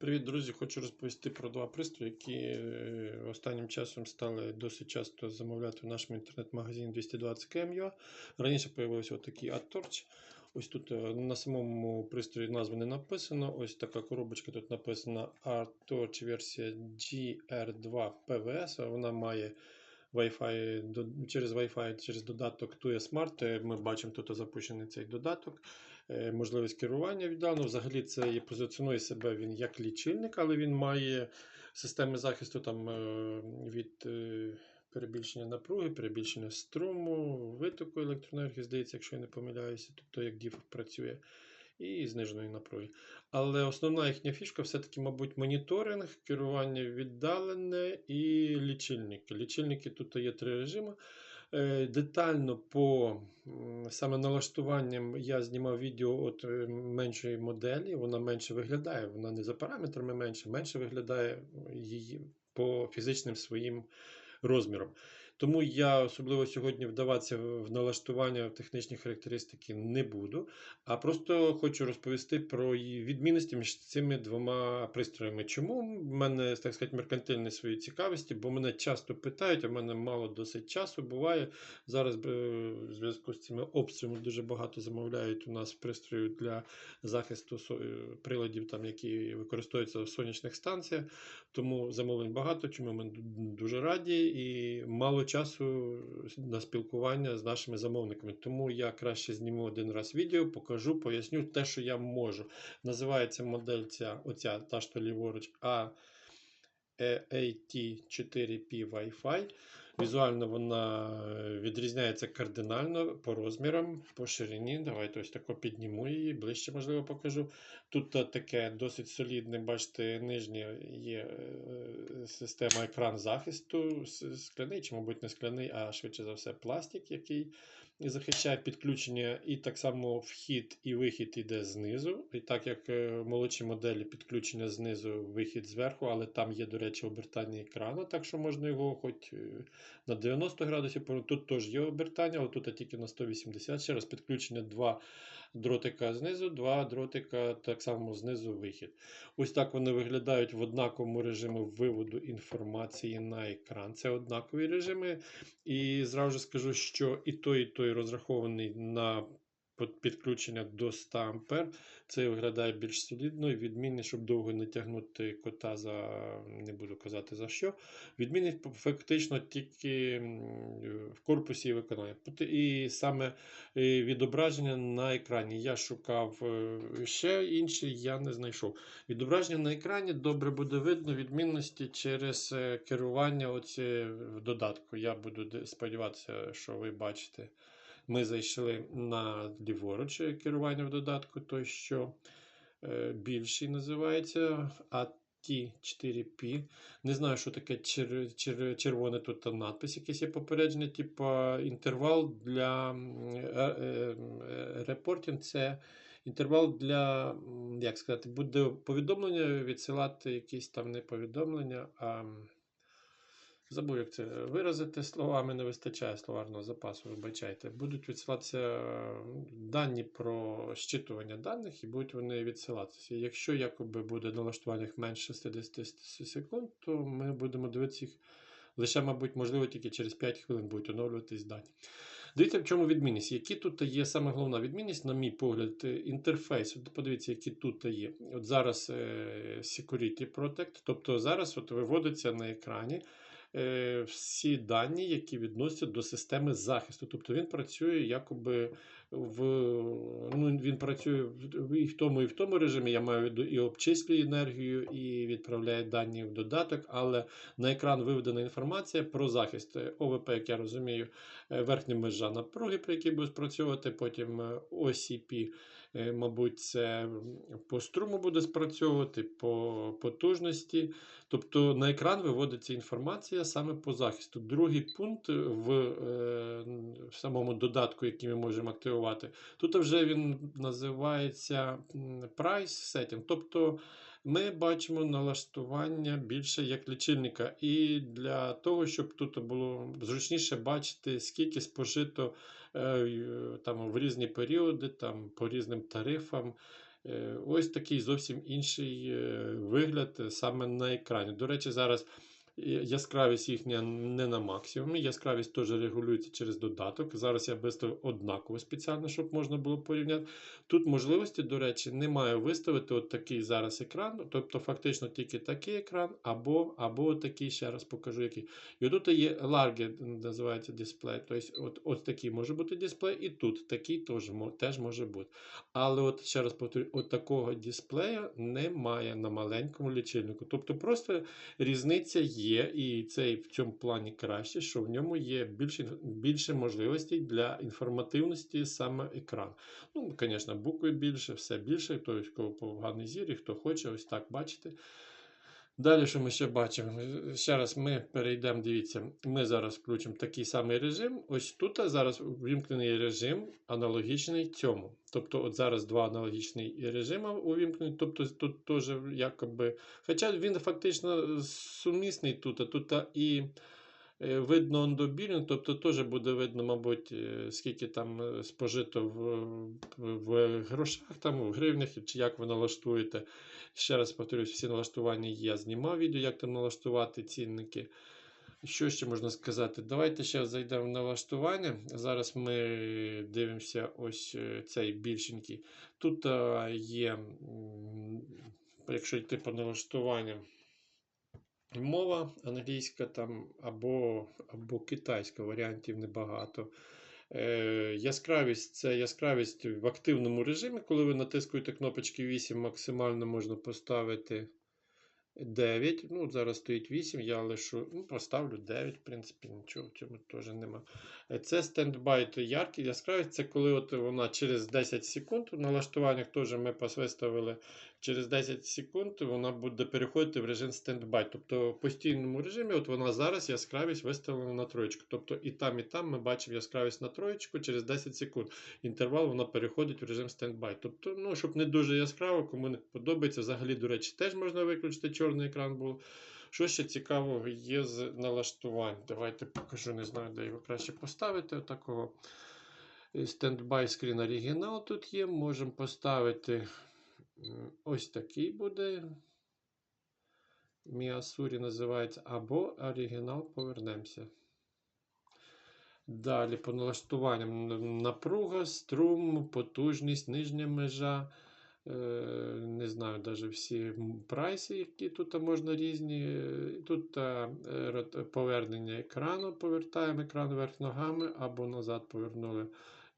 Привіт, друзі! Хочу розповісти про два пристрої, які е, останнім часом стали досить часто замовляти в нашому інтернет-магазині 220 km Раніше з'явився отакий AdTorch. Ось тут е, на самому пристрої назви не написано. Ось така коробочка тут написана AdTorch версія GR2 PVS. Вона має Wi-Fi, через Wi-Fi, через додаток TUE Smart. Е, Ми бачимо тут запущений цей додаток. Е, Можливість керування віддано. Взагалі це і позиціонує себе він як лічильник, але він має системи захисту там е, від е, перебільшення напруги, перебільшення струму, витоку електроенергії, здається, якщо я не помиляюся, тобто як DIF працює, і зниженої напруги. Але основна їхня фішка все-таки, мабуть, моніторинг, керування віддалене і лічильники. Лічильники тут є три режими. Е, Детально по саме налаштуванням я знімав відео от е, меншої моделі. Вона менше виглядає, вона не за параметрами менше, менше виглядає її по фізичним своїм розмірам. Тому я особливо сьогодні вдаватися в налаштування технічні характеристики не буду, а просто хочу розповісти про відмінності між цими двома пристроями. Чому в мене, так сказати, меркантильні свої цікавості, бо мене часто питають, а в мене мало досить часу буває. Зараз е, в зв'язку з цими обстрілами дуже багато замовляють у нас пристрою для захисту е, приладів, там, які використовуються в сонячних станціях. Тому замовлень багато, чому ми дуже раді і мало часу на спілкування з нашими замовниками. Тому я краще зніму один раз відео, покажу, поясню те, що я можу. Називається модель ця, оця та що ліворуч А. AT4P Wi-Fi. Візуально вона відрізняється кардинально по розмірам, по ширині. Давайте ось тако підніму її, ближче, можливо, покажу. Тут е, таке досить солідне, бачите, нижня є е, система екран захисту, скляний, чи, мабуть, не скляний, а швидше за все пластик, який захищає підключення. І так само вхід і вихід іде знизу. І так як е, молодші моделі підключення знизу, вихід зверху, але там є, до речі, обертання екрану, так що можна його хоч е, на 90 градусів. Тут теж є обертання, але тут тільки на 180. Ще раз підключення два дротика знизу, два дротика так само знизу вихід. Ось так вони виглядають в однаковому режимі виводу інформації на екран. Це однакові режими. І зразу скажу, що і той, і той розрахований на підключення до 100 А. Це виглядає більш солідно і відмінний, щоб довго не тягнути кота за не буду казати за що. Відмінний фактично тільки в корпусі виконання. І саме е, відображення на екрані. Я шукав е, ще інші, я не знайшов. Відображення на екрані добре буде видно відмінності через е, керування оці в додатку. Я буду сподіватися, що ви бачите. Ми зайшли на ліворуч е, керування в додатку, той, що е, більший називається AT4P. Не знаю, що таке чер, чер, червоне тут там надпис, якийсь є попередження, типу інтервал для е, репортінг. Це інтервал для, як сказати, буде повідомлення відсилати якісь там не повідомлення, а забув, як це виразити словами, не вистачає словарного запасу, вибачайте. Будуть відсилатися дані про щитування даних і будуть вони відсилатися. Якщо якоби буде на налаштуваннях менше 60 секунд, то ми будемо дивитися їх лише, мабуть, можливо, тільки через 5 хвилин будуть оновлюватись дані. Дивіться, в чому відмінність. Які тут є саме головна відмінність, на мій погляд, інтерфейс. От подивіться, які тут є. От зараз е, Security Protect, тобто зараз от виводиться на екрані всі дані, які відносяться до системи захисту. Тобто він працює якоби в ну, він працює і в тому, і в тому режимі. Я маю і обчислює енергію, і відправляє дані в додаток, але на екран виведена інформація про захист. Е, ОВП, як я розумію, е, верхня межа напруги, при якій буде спрацьовувати, потім е, OCP, е, мабуть, це по струму буде спрацьовувати, по потужності. Тобто на екран виводиться інформація саме по захисту. Другий пункт в, е, в самому додатку, який ми можемо активувати, тут вже він називається Price Setting. Тобто ми бачимо налаштування більше як лічильника. І для того, щоб тут було зручніше бачити, скільки спожито е, там, в різні періоди, там, по різним тарифам. Е, Ось такий зовсім інший е, вигляд е, саме на екрані. До речі, зараз е, яскравість їхня не на максимумі. Яскравість теж регулюється через додаток. Зараз я виставив однаково спеціально, щоб можна було порівняти. Тут можливості, до речі, немає виставити от такий зараз екран, тобто фактично тільки такий екран, або або такий, ще раз покажу, який. І тут є large, називається дисплей. Тобто, от, от такий може бути дисплей, і тут такий теж, теж може бути. Але от ще раз повторюю, от такого дисплея немає на маленькому лічильнику. Тобто просто різниця є, і цей в цьому плані краще, що в ньому є більше, більше можливостей для інформативності саме екран. Ну, звісно, букви більше, все більше, хто кого поганий зір, і хто хоче, ось так бачите. Далі, що ми ще бачимо? Ще раз ми перейдемо, дивіться, ми зараз включимо такий самий режим. Ось тут зараз увімкнений режим аналогічний цьому. Тобто, от зараз два аналогічні режими увімкнені, тобто тут теж якоби. Хоча він фактично сумісний тут, а тут і видно ондобілінг, тобто теж буде видно, мабуть, е, скільки там е, спожито в, в, грошах, там, в гривнях, чи як ви налаштуєте. Ще раз повторюсь, всі налаштування є. Я знімав відео, як там налаштувати цінники. Що ще можна сказати? Давайте ще зайдемо в налаштування. Зараз ми дивимося ось е, цей більшенький. Тут е, є, якщо йти по налаштуванням, мова англійська там або, або китайська, варіантів небагато. Е, яскравість це яскравість в активному режимі. Коли ви натискуєте кнопочки 8, максимально можна поставити 9. Ну, зараз стоїть 8, я лишу, ну, поставлю 9, в принципі, нічого в цьому теж нема. Е, Це стендбай, то яркий яскравість, це коли от вона через 10 секунд, в налаштуваннях теж ми виставили через 10 секунд, вона буде переходити в режим стендбай. Тобто в постійному режимі, от вона зараз яскравість виставлена на троєчку. Тобто і там, і там ми бачимо яскравість на троєчку через 10 секунд. Інтервал вона переходить в режим стендбай. Тобто, ну, щоб не дуже яскраво, кому не подобається, взагалі, до речі, теж можна виключити чорний екран був. Що ще цікавого є з налаштувань? Давайте покажу, не знаю, де його краще поставити. Отакого. Стендбай скрін оригінал тут є. Можемо поставити ось такий буде. Міасурі називається, або оригінал повернемося. Далі по налаштуванням напруга, струм, потужність, нижня межа. Е, Не знаю, навіть всі прайси, які тут можна різні. Тут е, повернення екрану, повертаємо екран вверх ногами або назад повернули.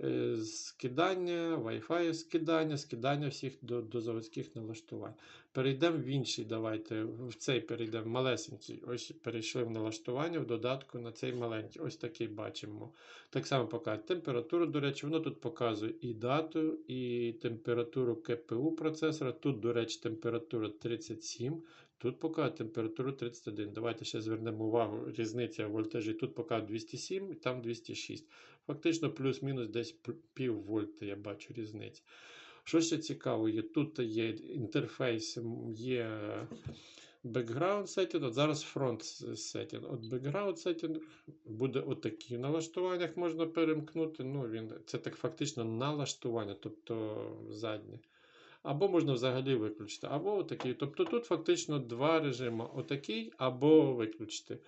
Е, Скидання, Wi-Fi скидання, скидання всіх до, до заводських налаштувань. Перейдемо в інший, давайте, в цей перейдемо малесенький. Ось перейшли в налаштування в додатку на цей маленький. Ось такий бачимо. Так само показує температуру, до речі, воно тут показує і дату, і температуру КПУ процесора. Тут, до речі, температура 37. Тут показує температуру 31. Давайте ще звернемо увагу. Різниця вольтажі. Тут показує 207, там 206. Фактично плюс-мінус десь пів вольта я бачу різницю. Що ще цікаво є? Тут є інтерфейс, є background setting, от зараз front setting. От background setting буде отакий. В налаштуваннях можна перемкнути. Ну, він, це так фактично налаштування, тобто заднє. Або можна взагалі виключити, або отакий. Тобто тут фактично два режими: отакий або виключити.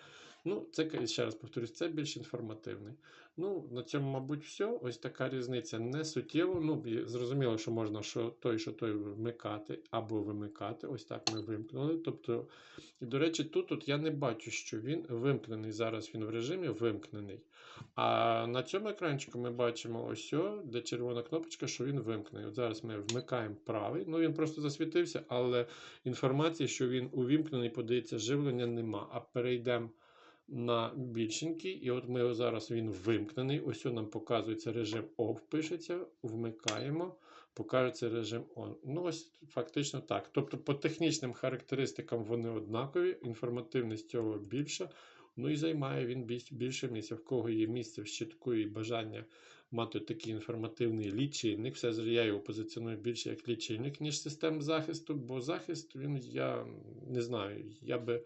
Ну, це ще раз повторюсь, це більш інформативний. Ну, на цьому, мабуть, все. Ось така різниця не суттєво. Ну, зрозуміло, що можна що той, що той вмикати або вимикати. Ось так ми вимкнули. Тобто, і, до речі, тут от я не бачу, що він вимкнений. Зараз він в режимі вимкнений. А на цьому екранчику ми бачимо ось, де червона кнопочка, що він вимкнений. От зараз ми вмикаємо правий. Ну, він просто засвітився, але інформації, що він увімкнений, подається, живлення нема. А перейдемо на більшенький, і от ми зараз він вимкнений. Ось нам показується режим OFF, пишеться, вмикаємо, покажеться режим ON. Ну, ось фактично так. Тобто, по технічним характеристикам вони однакові, інформативність цього більша. Ну і займає він більше місця. В кого є місце в щитку і бажання мати такий інформативний лічильник. Все ж я його позиціоную більше як лічильник, ніж система захисту, бо захист він, я не знаю, я би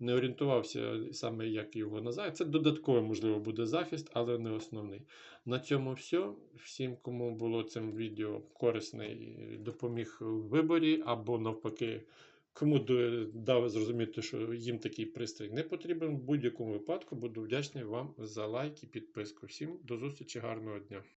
не орієнтувався саме, як його назвати. Це додатковий, можливо, буде захист, але не основний. На цьому все. Всім, кому було цим відео корисний, допоміг в виборі, або навпаки, кому дав зрозуміти, що їм такий пристрій не потрібен, в будь-якому випадку буду вдячний вам за лайк і підписку. Всім до зустрічі, гарного дня!